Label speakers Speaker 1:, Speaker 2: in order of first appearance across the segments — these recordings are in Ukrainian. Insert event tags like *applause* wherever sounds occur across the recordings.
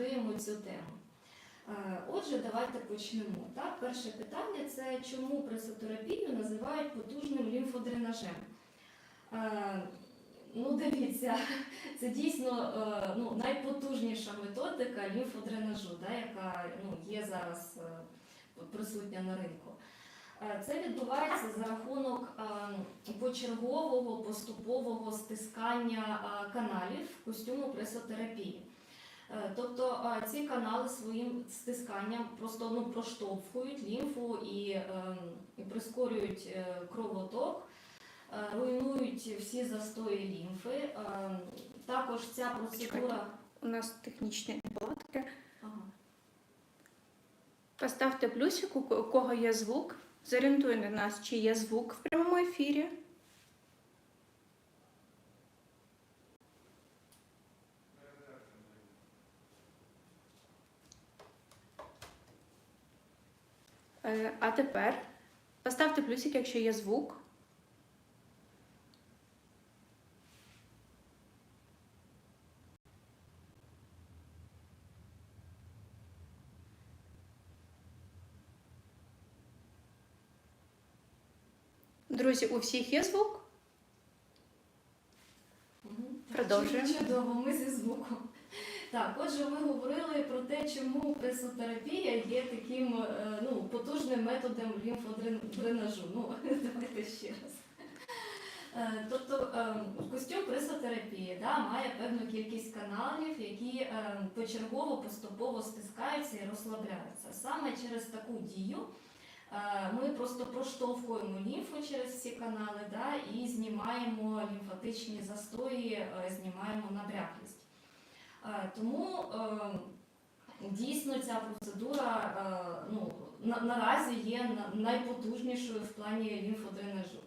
Speaker 1: розкриємо цю тему. Е, Отже, давайте почнемо. Так, перше питання це чому пресотерапію називають потужним лімфодренажем. Е, Ну, дивіться, це дійсно е, ну, найпотужніша методика лімфодренажу, да, яка ну, є зараз присутня на ринку. Це відбувається за рахунок почергового поступового стискання каналів костюму пресотерапії. Е, Тобто е, ці канали своїм стисканням просто ну, проштовхують лімфу і, е, прискорюють е, кровоток, руйнують всі застої лімфи. Е, Також ця процедура.
Speaker 2: У нас технічні неполадки.
Speaker 1: Ага.
Speaker 2: Поставте плюсик, у у кого є звук. Зорієнтуйте нас, чи є звук в прямому ефірі. А тепер поставте плюсик, якщо є звук. Друзі, у всіх є звук? Продовжуємо.
Speaker 1: Чудово, ми зі звуком. Так, отже, ми говорили про те, чому пресотерапія є таким е, ну, потужним методом лімфодренажу. Ну, *laughs* давайте ще раз. Е, Тобто е, костюм пресотерапії да, має певну кількість каналів, які почергово поступово стискаються і розслабляються. Саме через таку дію ми просто проштовхуємо лімфу через ці канали да, і знімаємо лімфатичні застої, знімаємо набряклість. Е, Тому е, дійсно ця процедура е, ну, наразі є найпотужнішою в плані лімфодренажу.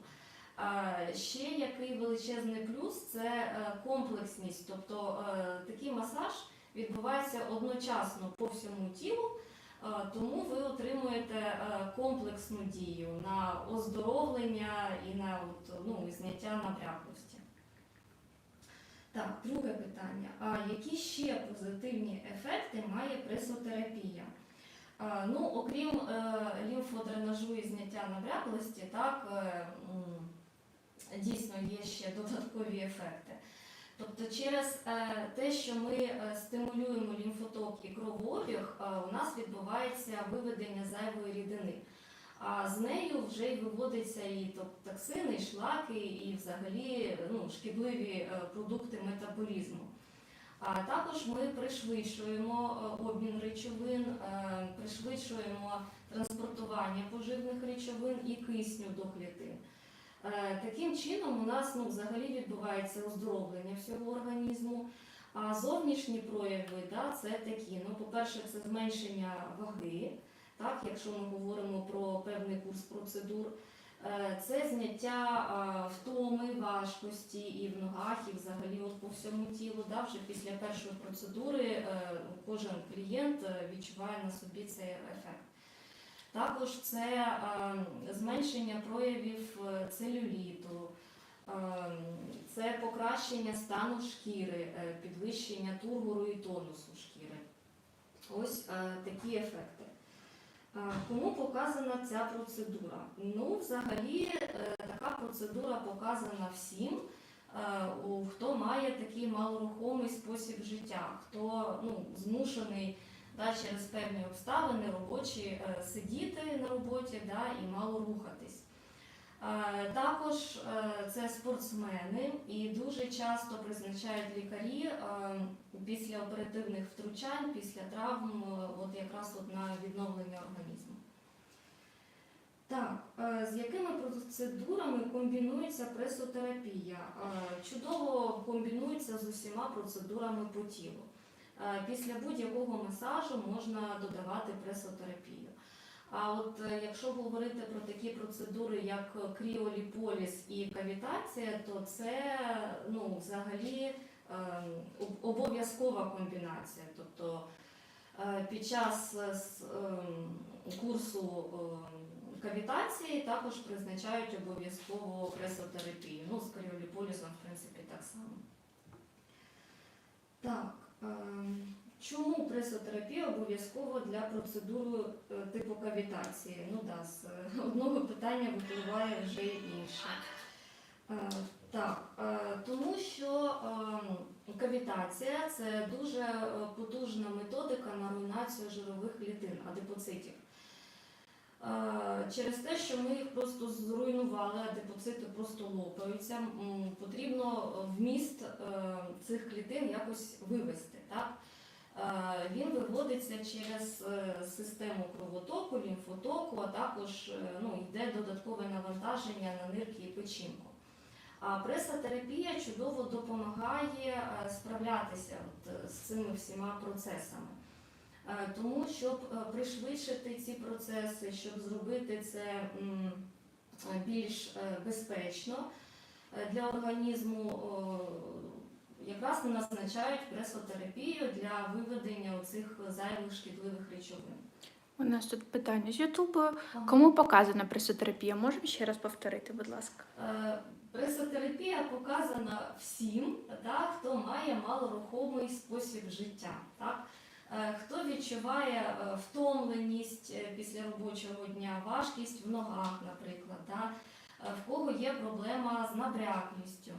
Speaker 1: Ще який величезний плюс це комплексність, тобто такий масаж відбувається одночасно по всьому тілу, тому ви отримуєте комплексну дію на оздоровлення і на от, ну, зняття набряклості. Так, друге питання. А які ще позитивні ефекти має пресотерапія? Ну, окрім е, лімфодренажу і зняття набряклості, так, е, дійсно є ще додаткові ефекти. Тобто через е, те, що ми е, стимулюємо лімфоток і кровообіг, е, у нас відбувається виведення зайвої рідини. А з нею вже й виводяться і токсини, і шлаки, і взагалі ну, шкідливі е, продукти метаболізму. А також ми пришвидшуємо е, обмін речовин, е, пришвидшуємо транспортування поживних речовин і кисню до клітин. Таким чином у нас ну, взагалі відбувається оздоровлення всього організму. А зовнішні прояви да, це такі. Ну, по-перше, це зменшення ваги, так, якщо ми говоримо про певний курс процедур. Е, Це зняття втоми, важкості і в ногах, і взагалі от по всьому тілу. Да, вже після першої процедури е, кожен клієнт е, відчуває на собі цей ефект. Також це е, зменшення проявів е, целюліту, е, це покращення стану шкіри, е, підвищення тургору і тонусу шкіри. Ось е, такі ефекти. Е, Кому показана ця процедура? Ну, взагалі, е, така процедура показана всім, е, хто має такий малорухомий спосіб життя, хто ну, змушений да, через певні обставини робочі сидіти на роботі да, і мало рухатись. Е, Також е, це спортсмени і дуже часто призначають лікарі е, після оперативних втручань, після травм, от якраз от на відновлення організму. Так, з якими процедурами комбінується пресотерапія? Чудово комбінується з усіма процедурами по тілу. Після будь-якого масажу можна додавати пресотерапію. А от е, якщо говорити про такі процедури, як кріоліполіс і кавітація, то це ну, взагалі ем, обов'язкова комбінація. Тобто е, під час е, ем, курсу ем, кавітації також призначають обов'язково пресотерапію. Ну, з кріоліполізом, в принципі, так само. Так. Чому пресотерапія обов'язкова для процедури е, типу кавітації? Ну да, з е, *laughs* одного питання випливає вже інше. Е, Так, тому що е, кавітація це дуже потужна методика на руйнацію жирових клітин, адипоцитів. Через те, що ми їх просто зруйнували, адипоцити просто лопаються, потрібно вміст цих клітин якось вивести. Так? Е, Він виводиться через е, систему кровотоку, лімфотоку, а також е, ну, йде додаткове навантаження на нирки і печінку. А пресотерапія чудово допомагає справлятися от, з цими всіма процесами. Тому, щоб пришвидшити ці процеси, щоб зробити це більш безпечно для організму, якраз назначають пресотерапію для виведення цих зайвих шкідливих речовин.
Speaker 2: У нас тут питання з Ютубу. Кому показана пресотерапія? Можемо ще раз повторити, будь ласка.
Speaker 1: Е, Пресотерапія показана всім, так, хто має малорухомий спосіб життя. Так? Е, Хто відчуває е, втомленість після робочого дня, важкість в ногах, наприклад, так? В кого є проблема з набряклістю.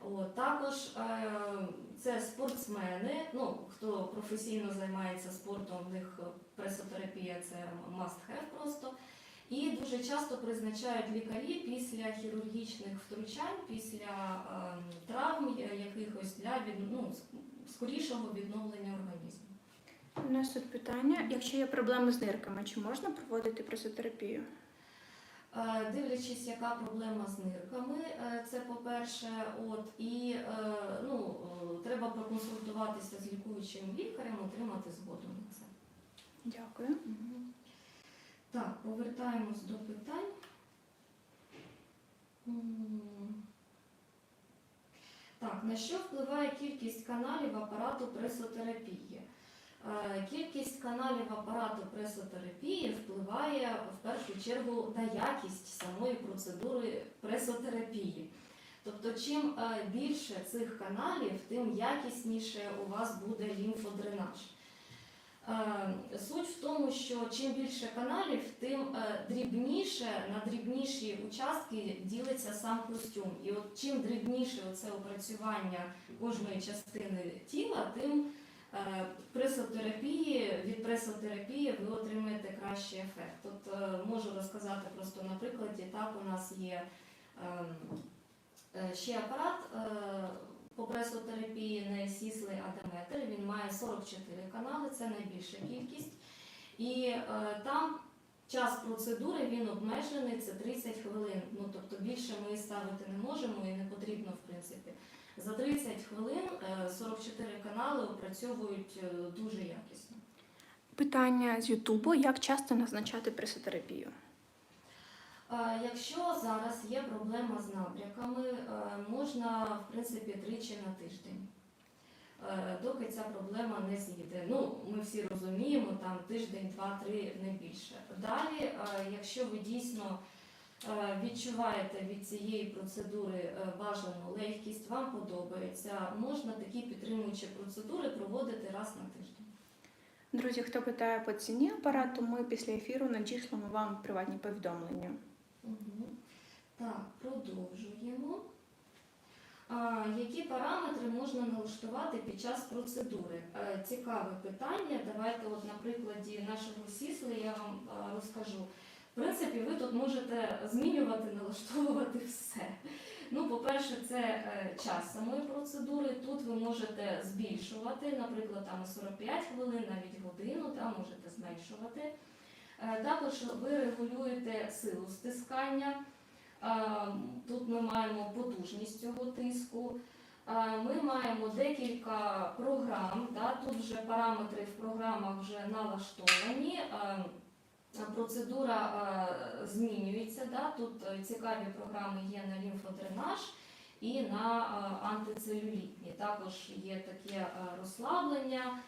Speaker 1: От, також е, це спортсмени, ну, хто професійно займається спортом, в них е, пресотерапія це must have просто. І дуже часто призначають лікарі після хірургічних втручань, після ем, травм якихось для від, ну, скорішого відновлення організму.
Speaker 2: У нас тут питання: якщо є проблеми з нирками, чи можна проводити пресотерапію?
Speaker 1: Е, Дивлячись, яка проблема з нирками, е, це по-перше, от і е, ну, треба проконсультуватися з лікуючим лікарем, отримати згоду на це.
Speaker 2: Дякую.
Speaker 1: Так, повертаємось до питань. Так, на що впливає кількість каналів апарату пресотерапії? Е, Кількість каналів апарату пресотерапії впливає в першу чергу на якість самої процедури пресотерапії. Тобто, чим е, більше цих каналів, тим якісніше у вас буде лімфодренаж. Е, Суть в тому, що чим більше каналів, тим дрібніше на дрібніші участки ділиться сам костюм. І от чим дрібніше це опрацювання кожної частини тіла, тим пресотерапії, від пресотерапії ви отримаєте кращий ефект. От е, можу розказати просто на прикладі, так у нас є ем, е, ще апарат. е, по пресотерапії несіслий адеметр. Він має 44 канали, це найбільша кількість. І е, там час процедури він обмежений, це 30 хвилин. Ну тобто більше ми ставити не можемо і не потрібно, в принципі. За 30 хвилин е, 44 канали опрацьовують е, дуже якісно.
Speaker 2: Питання з Ютубу: як часто назначати пресотерапію?
Speaker 1: Е, Якщо зараз є проблема з набряками, е, можна в принципі тричі на тиждень, е, доки ця проблема не з'їде. Ну, ми всі розуміємо, там тиждень, два-три, не більше. Далі, е, якщо ви дійсно е, відчуваєте від цієї процедури е, бажану легкість, вам подобається, можна такі підтримуючі процедури проводити раз на тиждень.
Speaker 2: Друзі, хто питає по ціні апарату, ми після ефіру надішлемо вам приватні повідомлення.
Speaker 1: Мгм. Так, продовжуємо. А, які параметри можна налаштувати під час процедури? Е, Цікаве питання. Давайте, от на прикладі нашого сісли я вам е, розкажу. Принципі, ви тут можете змінювати, налаштовувати *laughs* все. Ну, по-перше, це е, час самої процедури. Тут ви можете збільшувати, наприклад, там 45 хвилин, навіть годину, там можете зменшувати. Е, Також ви регулюєте силу стискання. Е, Тут ми маємо потужність цього тиску. Ми маємо декілька програм. Тут вже параметри в програмах вже налаштовані. Процедура е, змінюється. Да? Тут е, цікаві програми є на лімфодренаж і на е, антицелюлітні. Також є таке розслаблення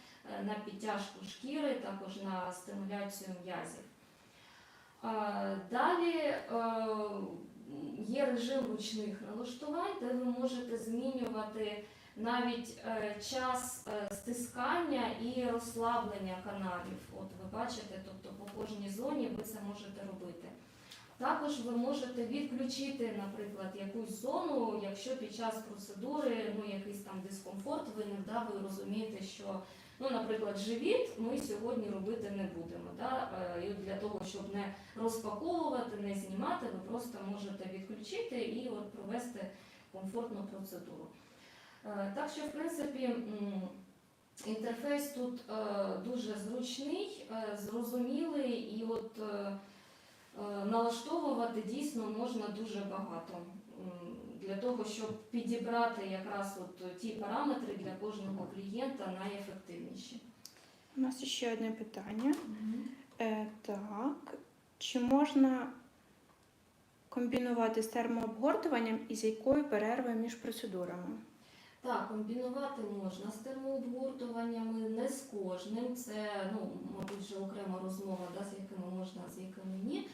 Speaker 1: на підтяжку шкіри, також на стимуляцію м'язів. Далі є режим ручних налаштувань, де ви можете змінювати навіть е, час е, стискання і розслаблення каналів. От ви бачите, тобто по кожній зоні ви це можете робити. Також ви можете відключити, наприклад, якусь зону, якщо під час процедури ну, якийсь там дискомфорт виник, да, ви розумієте, що, ну, наприклад, живіт ми сьогодні робити не будемо. Да? Е, І для того, щоб не розпаковувати, не знімати, ви просто можете відключити і от провести комфортну процедуру. Е, Так що, в принципі, інтерфейс тут е, дуже зручний, е, зрозумілий і от налаштовувати дійсно можна дуже багато для того, щоб підібрати якраз от ті параметри для кожного клієнта найефективніші.
Speaker 2: У нас ще одне питання. Е, так, чи можна комбінувати з термообгортуванням і з якою перервою між процедурами?
Speaker 1: Так, комбінувати можна з термообгортуваннями, не з кожним. Це, ну, мабуть, вже окрема розмова, да, з якими можна, з якими ні.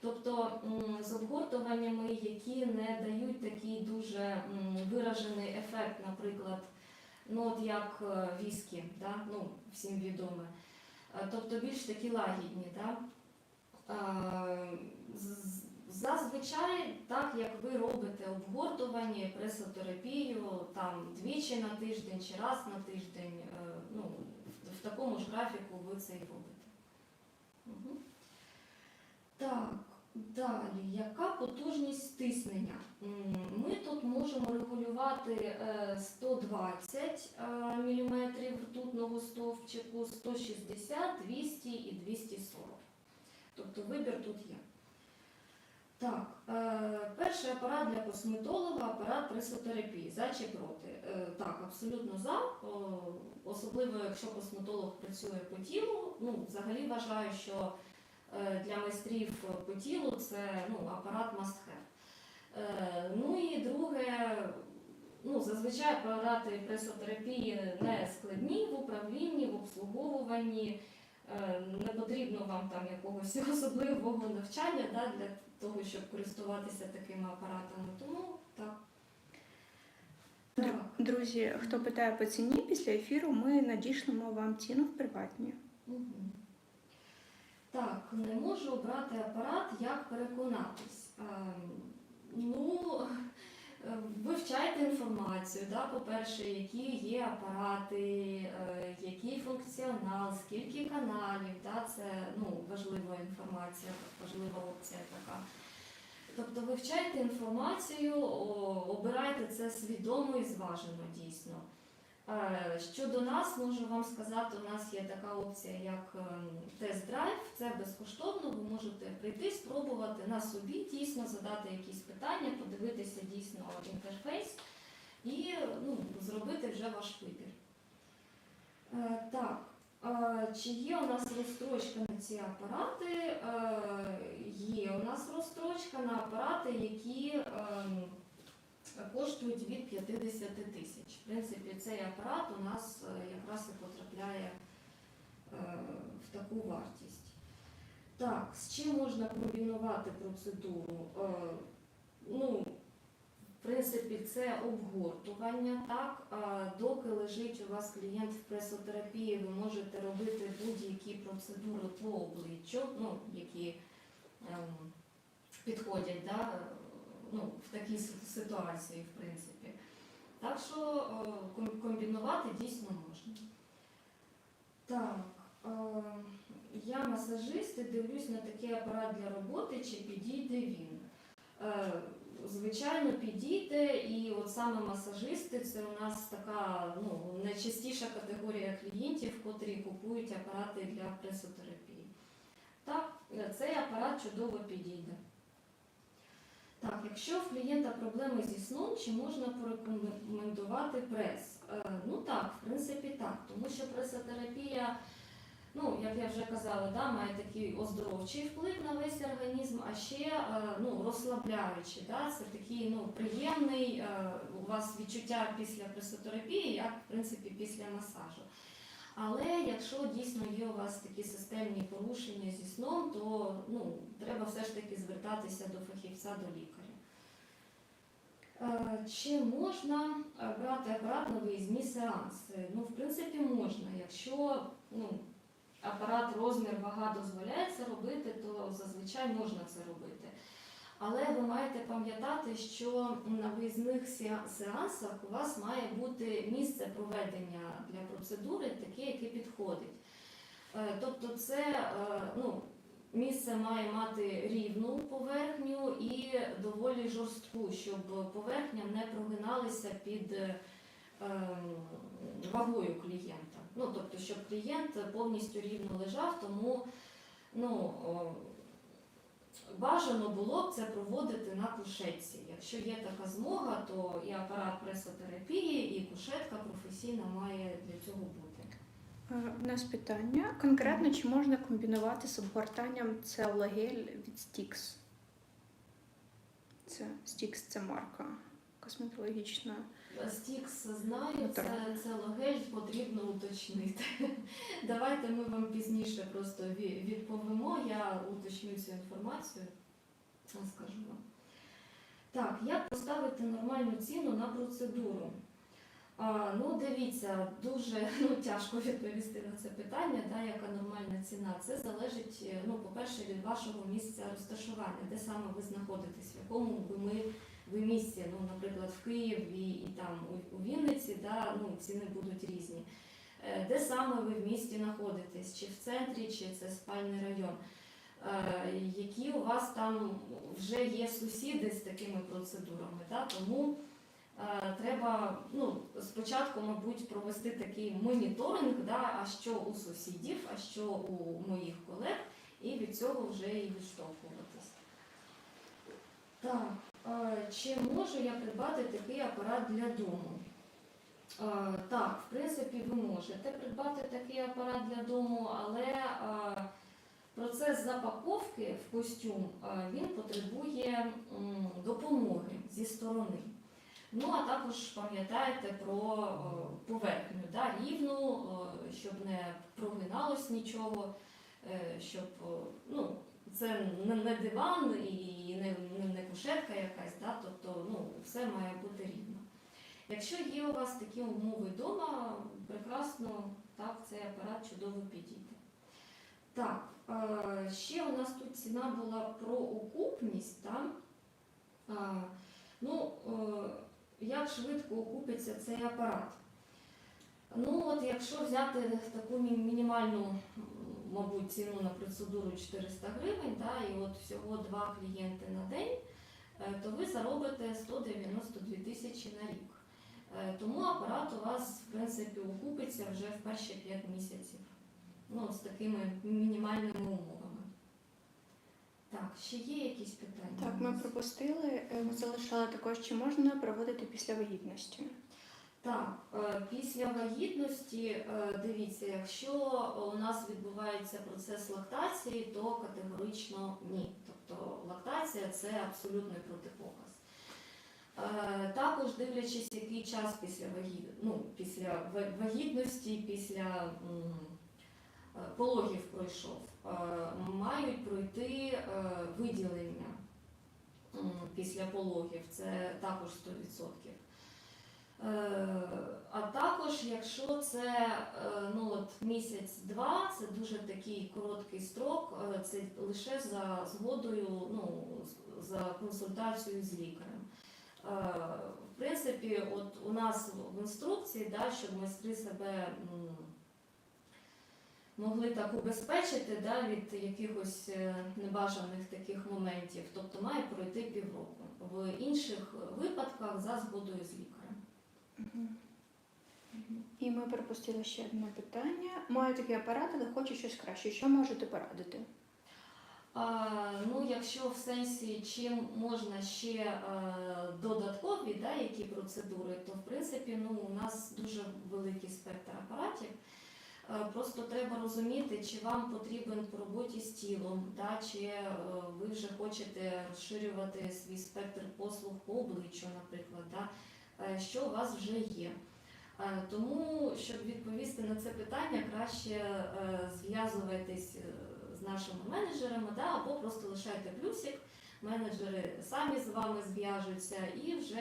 Speaker 1: Тобто з обгортуваннями, які не дають такий дуже виражений ефект, наприклад, ну от як е, віскі, да, ну, всім відоме. Тобто більш такі лагідні. Да? Е, Зазвичай, так як ви робите обгортування, пресотерапію там двічі на тиждень чи раз на тиждень, е, ну, в, такому ж графіку ви це і робите. Мгм. Так, далі, яка потужність стиснення? Ми тут можемо регулювати е, 120 мм ртутного стовпчику, 160, 200 і 240. Тобто вибір тут є. Так, е, перший апарат для косметолога апарат пресотерапії. За чи проти? Е, так, абсолютно за. Особливо, якщо косметолог працює по тілу. Ну, взагалі вважаю, що е, для майстрів по тілу це ну, апарат must have. Ну і друге, ну, зазвичай апарати пресотерапії не складні в управлінні, в обслуговуванні. Не потрібно вам там якогось *laughs* особливого навчання да, для того, щоб користуватися такими апаратами. Тому так.
Speaker 2: Друзі, хто питає по ціні після ефіру, ми надішлемо вам ціну в приватні.
Speaker 1: Так, не можу обрати апарат, як переконатись. Ем, Ну, вивчайте інформацію, да, по-перше, які є апарати, е, який функціонал, скільки каналів, да, це ну, важлива інформація, важлива опція така. Тобто вивчайте інформацію, обирайте це свідомо і зважено дійсно. Е, Щодо нас, можу вам сказати, у нас є така опція, як ем, тест-драйв. Це безкоштовно. Ви можете прийти, спробувати на собі дійсно задати якісь питання, подивитися дійсно інтерфейс і ну, зробити вже ваш вибір. Е, Так, е, чи є у нас розстрочка на ці апарати? Є у нас розстрочка на апарати, які ем, коштують від 50 тисяч. В принципі, цей апарат у нас е, якраз і потрапляє е, в таку вартість. Так, з чим можна комбінувати процедуру? Е, Ну, в принципі, це обгортування. Так? А доки лежить у вас клієнт в пресотерапії, ви можете робити будь-які процедури по обличчю, ну, які ем, підходять да, ну, в такій ситуації, в принципі. Так що е, комбінувати дійсно можна. Так, е, я масажист і дивлюсь на такий апарат для роботи, чи підійде він. Е, Звичайно, підійде, і от саме масажисти це у нас така ну, найчастіша категорія клієнтів, котрі купують апарати для пресотерапії. Так, цей апарат чудово підійде. Так, якщо в клієнта проблеми зі сном, чи можна порекомендувати прес? Е, ну так, в принципі, так, тому що пресотерапія, ну, як я вже казала, да, має такий оздоровчий вплив на весь організм, а ще е, ну, розслабляючий. Да, це такий ну, приємний е, у вас відчуття після пресотерапії, як в принципі після масажу. Але якщо дійсно є у вас такі системні порушення зі сном, то ну, треба все ж таки звертатися до фахівця, до лікаря. Е, Чи можна е, брати апарат на виїзні сеанси? Ну, в принципі, можна. Якщо ну, апарат, розмір, вага дозволяє це робити, то зазвичай можна це робити. Але ви маєте пам'ятати, що на виїзних сеансах у вас має бути місце проведення для процедури, таке, яке підходить. Е, Тобто, це е, ну, місце має мати рівну поверхню і доволі жорстку, щоб поверхня не прогиналася під е, ем, вагою клієнта. Ну, тобто, щоб клієнт повністю рівно лежав, тому ну, бажано було б це проводити на кушетці. Якщо є така змога, то і апарат пресотерапії, і кушетка професійна має для цього бути.
Speaker 2: Е, У нас питання. Конкретно, чи можна комбінувати з обгортанням целогель від Stix? Це Stix це марка косметологічна.
Speaker 1: Стікс знаю, це, це логель потрібно уточнити. *laughs* Давайте ми вам пізніше просто відповімо. Я уточню цю інформацію. Скажу вам. Так, як поставити нормальну ціну на процедуру? А, ну, дивіться, дуже *laughs* ну, тяжко відповісти на це питання, да, яка нормальна ціна. Це залежить, ну, по-перше, від вашого місця розташування, де саме ви знаходитесь, в якому би ми ви місці, ну, наприклад, в Києві і там у, у Вінниці, да, ну, ціни будуть різні. Е, Де саме ви в місті знаходитесь, чи в центрі, чи це спальний район? Е, Які у вас там вже є сусіди з такими процедурами? Да? Тому е, треба ну, спочатку, мабуть, провести такий моніторинг, да, а що у сусідів, а що у моїх колег, і від цього вже і відштовхуватись. Так, чи можу я придбати такий апарат для дому? Е, Так, в принципі, ви можете придбати такий апарат для дому, але е, процес запаковки в костюм е, він потребує допомоги зі сторони. Ну, а також пам'ятаєте про е, поверхню, да, рівну, е, щоб не прогиналось нічого, е, щоб е, ну, це не, диван і не, не, кушетка якась, да, тобто ну, все має бути рівно. Якщо є у вас такі умови вдома, прекрасно так, цей апарат чудово підійде. Так, е, ще у нас тут ціна була про окупність. Так? Е, ну, е, як швидко окупиться цей апарат? Ну, от якщо взяти таку мінімальну, мабуть, ціну на процедуру 400 гривень, да, і от всього два клієнти на день, е, то ви заробите 192 тисячі на рік. Е, Тому апарат у вас, в принципі, окупиться вже в перші 5 місяців. Ну, з такими мінімальними умовами. Так, ще є якісь питання?
Speaker 2: Так, ми пропустили. Е, Ми залишали також, чи можна проводити після вагітності?
Speaker 1: Так, е, після вагітності, е, дивіться, якщо у нас відбувається процес лактації, то категорично ні. Тобто лактація це абсолютний протипоказ. Е, Також дивлячись, який час після вагіт... ну, після вагітності, після пологів пройшов, мають пройти виділення після пологів. Це також 100%. Е, А також, якщо це е, ну, от, місяць-два, це дуже такий короткий строк, е, це лише за згодою, ну, за консультацією з лікарем. В принципі, от у нас в інструкції, да, щоб майстри себе могли так убезпечити да, від якихось небажаних таких моментів, тобто має пройти півроку. В інших випадках за згодою з лікарем.
Speaker 2: І ми пропустили ще одне питання. Маю такий апарат, але хочу щось краще. Що можете порадити?
Speaker 1: А, ну, якщо в сенсі, чим можна ще е, додаткові да, які процедури, то в принципі ну, у нас дуже великий спектр апаратів. Е, Просто треба розуміти, чи вам потрібен по роботі з тілом, да, чи е, ви вже хочете розширювати свій спектр послуг по обличчю, наприклад, да, що у вас вже є. Е, Тому, щоб відповісти на це питання, краще е, зв'язуватись е, з нашими менеджерами, да, або просто лишайте плюсик менеджери самі з вами зв'яжуться і вже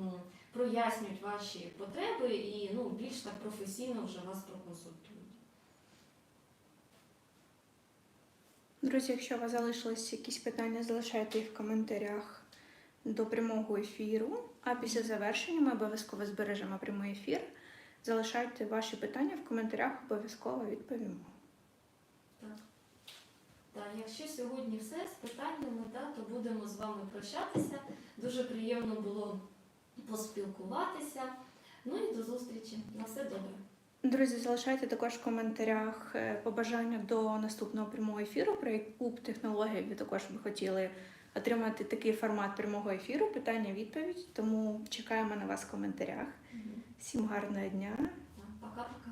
Speaker 1: м, прояснюють ваші потреби і ну, більш так професійно вже вас проконсультують.
Speaker 2: Друзі, якщо у вас залишились якісь питання, залишайте їх в коментарях до прямого ефіру. А після завершення ми обов'язково збережемо прямий ефір. Залишайте ваші питання в коментарях, обов'язково відповімо.
Speaker 1: Так, якщо сьогодні все з питаннями, да, то будемо з вами прощатися. Дуже приємно було поспілкуватися. Ну і до зустрічі. На все добре.
Speaker 2: Друзі, залишайте також в коментарях е, побажання до наступного прямого ефіру, про яку б технологію ви також би хотіли отримати такий формат прямого ефіру, питання-відповідь. Тому чекаємо на вас в коментарях. Всім гарного дня!
Speaker 1: Пока-пока.